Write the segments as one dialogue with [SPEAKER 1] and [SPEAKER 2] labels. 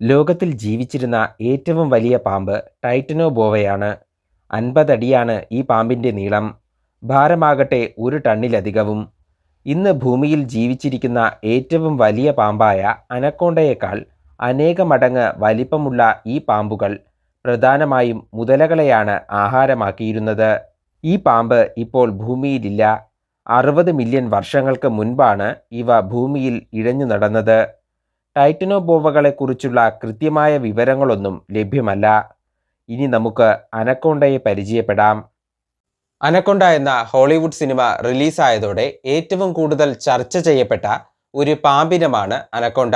[SPEAKER 1] ലോകത്തിൽ ജീവിച്ചിരുന്ന ഏറ്റവും വലിയ പാമ്പ് ടൈറ്റനോബോവയാണ്. അൻപതടിയാണ് ഈ പാമ്പിന്റെ നീളം. ഭാരമാകട്ടെ ഒരു ടണ്ണിലധികവും. ഇന്ന് ഭൂമിയിൽ ജീവിച്ചിരിക്കുന്ന ഏറ്റവും വലിയ പാമ്പായ അനക്കോണ്ടയേക്കാൾ അനേക മടങ്ങ് വലിപ്പമുള്ള ഈ പാമ്പുകൾ പ്രധാനമായും മുതലകളെയാണ് ആഹാരമാക്കിയിരുന്നത്. ഈ പാമ്പ് ഇപ്പോൾ ഭൂമിയിലില്ല. അറുപത് മില്യൺ വർഷങ്ങൾക്ക് മുൻപാണ് ഇവ ഭൂമിയിൽ ഇഴഞ്ഞുനടന്നത്. ടൈറ്റനോബോവകളെക്കുറിച്ചുള്ള കൃത്യമായ വിവരങ്ങളൊന്നും ലഭ്യമല്ല. ഇനി നമുക്ക് അനക്കോണ്ടയെ പരിചയപ്പെടാം. അനക്കൊണ്ട എന്ന ഹോളിവുഡ് സിനിമ റിലീസായതോടെ ഏറ്റവും കൂടുതൽ ചർച്ച ചെയ്യപ്പെട്ട ഒരു പാമ്പിനമാണ് അനക്കൊണ്ട.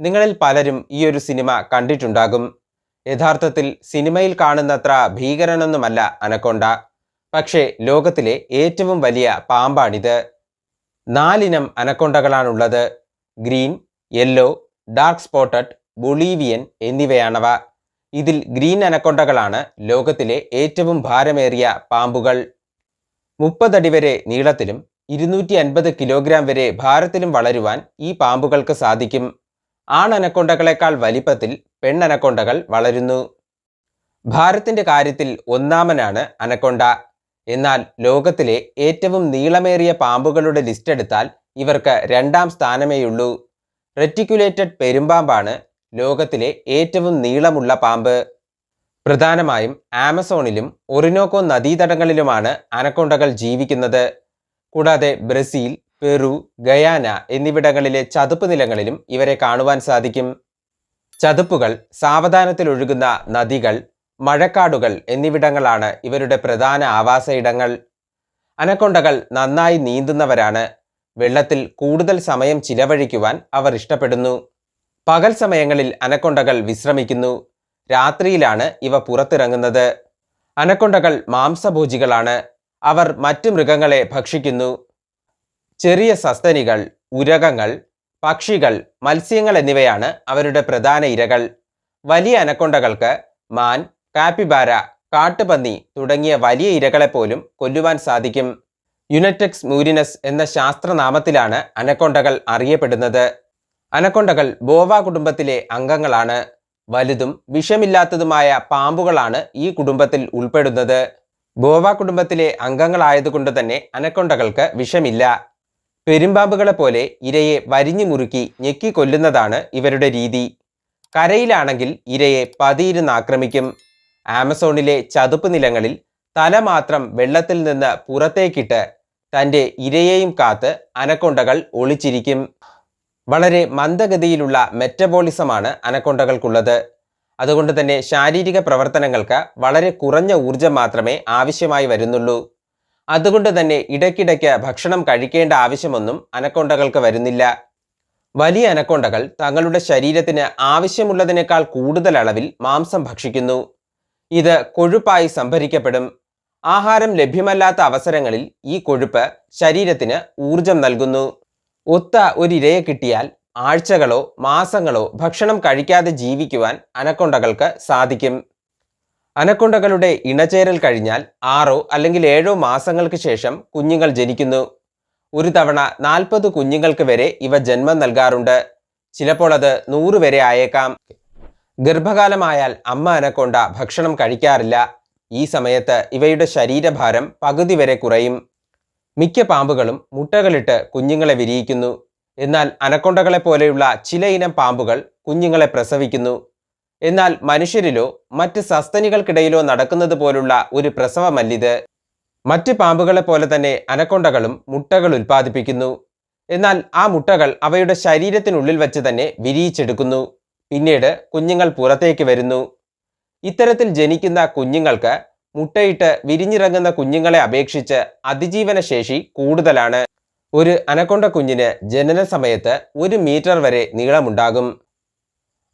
[SPEAKER 1] നിങ്ങളിൽ പലരും ഈ ഒരു സിനിമ കണ്ടിട്ടുണ്ടാകും. യഥാർത്ഥത്തിൽ സിനിമയിൽ കാണുന്നത്ര ഭീകരനൊന്നുമല്ല അനക്കൊണ്ട. പക്ഷേ ലോകത്തിലെ ഏറ്റവും വലിയ പാമ്പാണിത്. നാലിനം അനക്കൊണ്ടകളാണുള്ളത്. Green, yellow, dark spotted, Bolivian എന്നിവയാണവ. ഇതിൽ ഗ്രീൻ അനക്കൊണ്ടകളാണ് ലോകത്തിലെ ഏറ്റവും ഭാരമേറിയ പാമ്പുകൾ. മുപ്പതടി വരെ നീളത്തിലും ഇരുന്നൂറ്റി അൻപത് കിലോഗ്രാം വരെ ഭാരത്തിലും വളരുവാൻ ഈ പാമ്പുകൾക്ക് സാധിക്കും. ആണനക്കൊണ്ടകളെക്കാൾ വലിപ്പത്തിൽ പെണ്ണനക്കൊണ്ടകൾ വളരുന്നു. ഭാരത്തിന്റെ കാര്യത്തിൽ ഒന്നാമനാണ് അനക്കൊണ്ട. എന്നാൽ ലോകത്തിലെ ഏറ്റവും നീളമേറിയ പാമ്പുകളുടെ ലിസ്റ്റെടുത്താൽ ഇവർക്ക് രണ്ടാം സ്ഥാനമേയുള്ളൂ. റെറ്റിക്കുലേറ്റഡ് പെരുമ്പാമ്പാണ് ലോകത്തിലെ ഏറ്റവും നീളമുള്ള പാമ്പ്. പ്രധാനമായും ആമസോണിലും ഒറിനോക്കോ നദീതടങ്ങളിലുമാണ് അനക്കൊണ്ടകൾ ജീവിക്കുന്നത്. കൂടാതെ ബ്രസീൽ, പെറു, ഗയാന എന്നിവിടങ്ങളിലെ ചതുപ്പ് നിലങ്ങളിലും ഇവരെ കാണുവാൻ സാധിക്കും. ചതുപ്പുകൾ, സാവധാനത്തിലൊഴുകുന്ന നദികൾ, മഴക്കാടുകൾ എന്നിവിടങ്ങളാണ് ഇവരുടെ പ്രധാന ആവാസയിടങ്ങൾ. അനക്കൊണ്ടകൾ നന്നായി നീന്തുന്നവരാണ്. വെള്ളത്തിൽ കൂടുതൽ സമയം ചിലവഴിക്കുവാൻ അവർ ഇഷ്ടപ്പെടുന്നു. പകൽ സമയങ്ങളിൽ അനക്കൊണ്ടകൾ വിശ്രമിക്കുന്നു. രാത്രിയിലാണ് ഇവ പുറത്തിറങ്ങുന്നത്. അനക്കൊണ്ടകൾ മാംസഭോജികളാണ്. അവർ മറ്റു മൃഗങ്ങളെ ഭക്ഷിക്കുന്നു. ചെറിയ സസ്തനികൾ, ഉരകങ്ങൾ പക്ഷികൾ, മത്സ്യങ്ങൾ എന്നിവയാണ് അവരുടെ പ്രധാന ഇരകൾ. വലിയ അനക്കൊണ്ടകൾക്ക് മാൻ, കാപ്പിബാര, കാട്ടുപന്നി തുടങ്ങിയ വലിയ ഇരകളെപ്പോലും കൊല്ലുവാൻ സാധിക്കും. യുനെറ്റെക്സ് മൂരിനസ് എന്ന ശാസ്ത്രനാമത്തിലാണ് അനക്കൊണ്ടകൾ അറിയപ്പെടുന്നത്. അനക്കൊണ്ടകൾ ബോവ കുടുംബത്തിലെ അംഗങ്ങളാണ്. വലുതും വിഷമില്ലാത്തതുമായ പാമ്പുകളാണ് ഈ കുടുംബത്തിൽ ഉൾപ്പെടുന്നത്. ബോവ കുടുംബത്തിലെ അംഗങ്ങളായതുകൊണ്ട് തന്നെ അനക്കൊണ്ടകൾക്ക് വിഷമില്ല. പെരുമ്പാമ്പുകളെപ്പോലെ ഇരയെ വരിഞ്ഞു മുറുക്കി ഞെക്കിക്കൊല്ലുന്നതാണ് ഇവരുടെ രീതി. കരയിലാണെങ്കിൽ ഇരയെ പതിയിരുന്നാക്രമിക്കും. ആമസോണിലെ ചതുപ്പ് നിലങ്ങളിൽ തല മാത്രം വെള്ളത്തിൽ നിന്ന് പുറത്തേക്കിട്ട് തന്റെ ഇരയെയും കാത്ത് അനക്കൊണ്ടകൾ ഒളിച്ചിരിക്കും. വളരെ മന്ദഗതിയിലുള്ള മെറ്റബോളിസമാണ് അനക്കൊണ്ടകൾക്കുള്ളത്. അതുകൊണ്ട് തന്നെ ശാരീരിക പ്രവർത്തനങ്ങൾക്ക് വളരെ കുറഞ്ഞ ഊർജം മാത്രമേ ആവശ്യമായി വരുന്നുള്ളൂ. അതുകൊണ്ട് തന്നെ ഇടയ്ക്കിടയ്ക്ക് ഭക്ഷണം കഴിക്കേണ്ട ആവശ്യമൊന്നും അനക്കൊണ്ടകൾക്ക് വരുന്നില്ല. വലിയ അനക്കൊണ്ടകൾ തങ്ങളുടെ ശരീരത്തിന് ആവശ്യമുള്ളതിനേക്കാൾ കൂടുതൽ അളവിൽ മാംസം ഭക്ഷിക്കുന്നു. ഇത് കൊഴുപ്പായി സംഭരിക്കപ്പെടും. ആഹാരം ലഭ്യമല്ലാത്ത അവസരങ്ങളിൽ ഈ കൊഴുപ്പ് ശരീരത്തിന് ഊർജം നൽകുന്നു. ഒത്ത ഒരിരയെ കിട്ടിയാൽ ആഴ്ചകളോ മാസങ്ങളോ ഭക്ഷണം കഴിക്കാതെ ജീവിക്കുവാൻ അനക്കൊണ്ടകൾക്ക് സാധിക്കും. അനക്കൊണ്ടകളുടെ ഇണചേരൽ കഴിഞ്ഞാൽ ആറോ അല്ലെങ്കിൽ ഏഴോ മാസങ്ങൾക്ക് ശേഷം കുഞ്ഞുങ്ങൾ ജനിക്കുന്നു. ഒരു തവണ നാൽപ്പത് കുഞ്ഞുങ്ങൾക്ക് വരെ ഇവ ജന്മം നൽകാറുണ്ട്. ചിലപ്പോൾ അത് നൂറ് വരെ ആയേക്കാം. ഗർഭകാലമായാൽ അമ്മ അനക്കൊണ്ട ഭക്ഷണം കഴിക്കാറില്ല. ഈ സമയത്ത് ഇവയുടെ ശരീരഭാരം പകുതി വരെ കുറയും. മിക്ക പാമ്പുകളും മുട്ടകളിട്ട് കുഞ്ഞുങ്ങളെ വിരിയിക്കുന്നു. എന്നാൽ അനക്കൊണ്ടകളെ പോലെയുള്ള ചിലയിനം പാമ്പുകൾ കുഞ്ഞുങ്ങളെ പ്രസവിക്കുന്നു. എന്നാൽ മനുഷ്യരിലോ മറ്റ് സസ്തനികൾക്കിടയിലോ നടക്കുന്നത് പോലുള്ള ഒരു പ്രസവമല്ലിത്. മറ്റ് പാമ്പുകളെ പോലെ തന്നെ അനക്കൊണ്ടകളും മുട്ടകൾ ഉൽപ്പാദിപ്പിക്കുന്നു. എന്നാൽ ആ മുട്ടകൾ അവയുടെ ശരീരത്തിനുള്ളിൽ വച്ച് തന്നെ വിരിയിച്ചെടുക്കുന്നു. പിന്നീട് കുഞ്ഞുങ്ങൾ പുറത്തേക്ക് വരുന്നു. ഇത്തരത്തിൽ ജനിക്കുന്ന കുഞ്ഞുങ്ങൾക്ക് മുട്ടയിട്ട് വിരിഞ്ഞിറങ്ങുന്ന കുഞ്ഞുങ്ങളെ അപേക്ഷിച്ച് അതിജീവന ശേഷി കൂടുതലാണ്. ഒരു അനക്കൊണ്ട കുഞ്ഞിന് ജനന സമയത്ത് ഒരു മീറ്റർ വരെ നീളമുണ്ടാകും.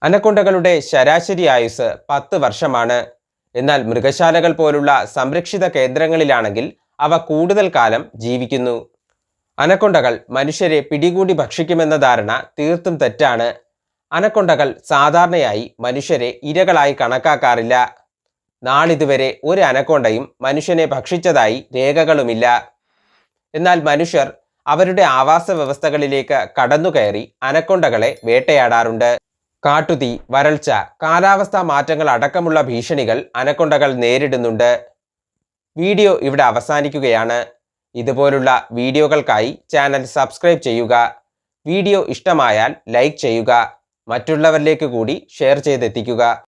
[SPEAKER 1] അനക്കൊണ്ടകളുടെ ശരാശരി ആയുസ് പത്ത് വർഷമാണ്. എന്നാൽ മൃഗശാലകൾ പോലുള്ള സംരക്ഷിത കേന്ദ്രങ്ങളിലാണെങ്കിൽ അവ കൂടുതൽ കാലം ജീവിക്കുന്നു. അനക്കൊണ്ടകൾ മനുഷ്യരെ പിടികൂടി ഭക്ഷിക്കുമെന്ന ധാരണ തീർത്തും തെറ്റാണ്. അനക്കൊണ്ടകൾ സാധാരണയായി മനുഷ്യരെ ഇരകളായി കണക്കാക്കാറില്ല. നാളിതുവരെ ഒരു അനക്കൊണ്ടയും മനുഷ്യനെ ഭക്ഷിച്ചതായി രേഖകളുമില്ല. എന്നാൽ മനുഷ്യർ അവരുടെ ആവാസ വ്യവസ്ഥകളിലേക്ക് കടന്നുകയറി അനക്കൊണ്ടകളെ വേട്ടയാടാറുണ്ട്. കാട്ടുതീ വരൾച്ച കാലാവസ്ഥാ മാറ്റങ്ങൾ അടക്കമുള്ള ഭീഷണികൾ അനക്കൊണ്ടകൾ നേരിടുന്നുണ്ട് വീഡിയോ ഇവിടെ അവസാനിക്കുകയാണ് ഇതുപോലുള്ള വീഡിയോകൾക്കായി ചാനൽ സബ്സ്ക്രൈബ് ചെയ്യുക വീഡിയോ ഇഷ്ടമായാൽ ലൈക്ക് ചെയ്യുക മറ്റുള്ളവരിലേക്ക് കൂടി ഷെയർ ചെയ്തെത്തിക്കുക.